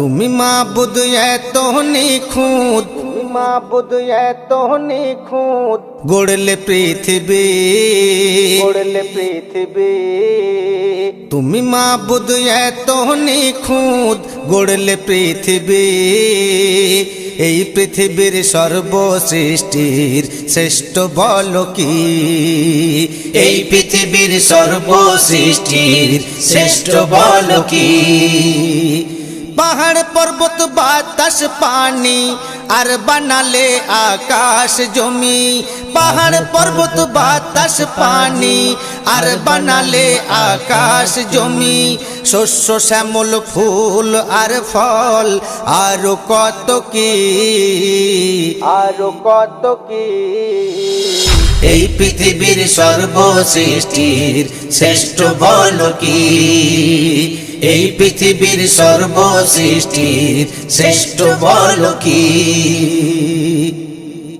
মাবুদ এত নিখুঁত মাবুদ এত নিখুঁত। গড়লে পৃথিবী। গড়লে পৃথিবী। তুমি মাবুদ এত নিখুঁত। গড়লে পৃথিবী। এই পৃথিবীর সর্বসৃষ্টির শ্রেষ্ঠ বল কি? এই পৃথিবীর সর্বসৃষ্টির শ্রেষ্ঠ বল কি? পাহাড়, পর্বত, বাতাস, পানি আর বানালে আকাশ জমি। পাহাড়, পর্বত, বাতাস, পানি আর বানালে আকাশ জমি। শস্য, শ্যামল ফুল আর ফল আরও কত কি? আরও কত কি? এই পৃথিবীর সর্বসৃষ্টির শ্রেষ্ঠ বল কি? এই পৃথিবীর সর্বসৃষ্টির শ্রেষ্ঠ বল কি?